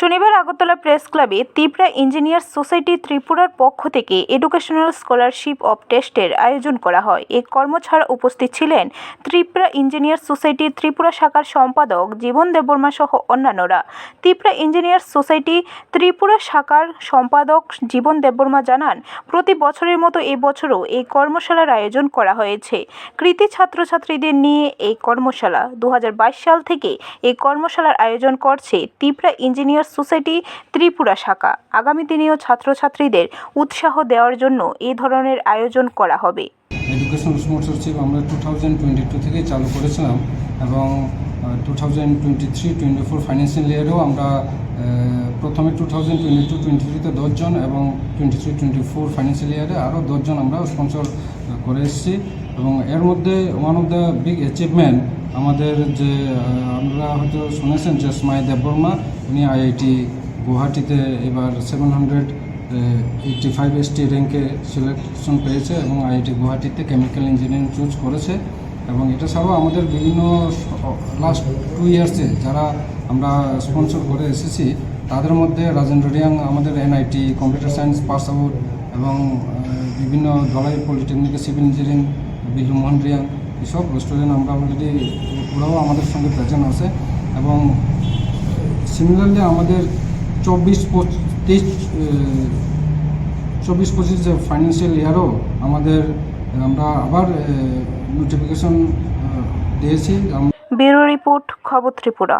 শনিবার আগরতলা প্রেস ক্লাবে Tipra engineers society ত্রিপুরার পক্ষ থেকে এডুকেশনাল স্কলারশিপ অব টেস্টের আয়োজন করা হয়। এই কর্মছাড়া উপস্থিত ছিলেন ত্রিপুরা ইঞ্জিনিয়ার্স সোসাইটি ত্রিপুরা শাখার সম্পাদক জীবন দেববর্মা সহ অন্যান্যরা। ত্রিপুরা ইঞ্জিনিয়ার্স সোসাইটি ত্রিপুরা শাখার সম্পাদক জীবন দেববর্মা জানান, প্রতি বছরের মতো এবছরও এই কর্মশালার আয়োজন করা হয়েছে। কৃতি ছাত্রছাত্রীদের নিয়ে এই কর্মশালা দু হাজার বাইশ সাল থেকে এই কর্মশালার আয়োজন করছে ত্রিপুরা ইঞ্জিনিয়ার্স সোসাইটি ত্রিপুরা শাখা। আগামী দিনেও ছাত্রছাত্রীদের উৎসাহ দেওয়ার জন্য এই ধরনের আয়োজন করা হবে। এডুকেশন স্পন্সরশিপ আমরা টু থাউজেন্ড টোয়েন্টি টু থেকে চালু করেছিলাম এবং two thousand twenty three twenty four financial ইয়ারেও আমরা প্রথমে two thousand twenty two twenty থ্রিতে দশজন এবং twenty three twenty four financial ইয়ারে আরও দশজন আমরা স্পন্সর করে এসেছি। এবং এর মধ্যে one of the big achievement আমাদের যে আমরা হয়তো শুনেছেন যে স্মাই দেববর্মা, উনি আইআইটি গুয়াহাটিতে এবার seven hundred eighty five S T র্যাঙ্কে সিলেকশন পেয়েছে এবং আইআইটি গুয়াহাটিতে কেমিক্যাল ইঞ্জিনিয়ারিং চুজ করেছে। এবং এটা ছাড়াও আমাদের বিভিন্ন লাস্ট টু ইয়ার্সে যারা আমরা স্পন্সর করে এসেছি, তাদের মধ্যে রাজেন্দ্র রিয়াং আমাদের NIT computer science pass out এবং বিভিন্ন ধলাই পলিটেকনিকে সিভিল ইঞ্জিনিয়ারিং বিল্লু মোহন রিয়াং, এসব স্টুডেন্ট আমরা অলরেডি ওরাও আমাদের সঙ্গে প্রেজেন্ট আছে এবং সিমিলারলি আমাদের চব্বিশ তেইশ চব্বিশ পঁচিশ ফাইন্যান্সিয়াল ইয়ারও আমাদের আমরা আবার নোটিফিকেশন দিয়েছি। ব্যুরো রিপোর্ট খবর ত্রিপুরা।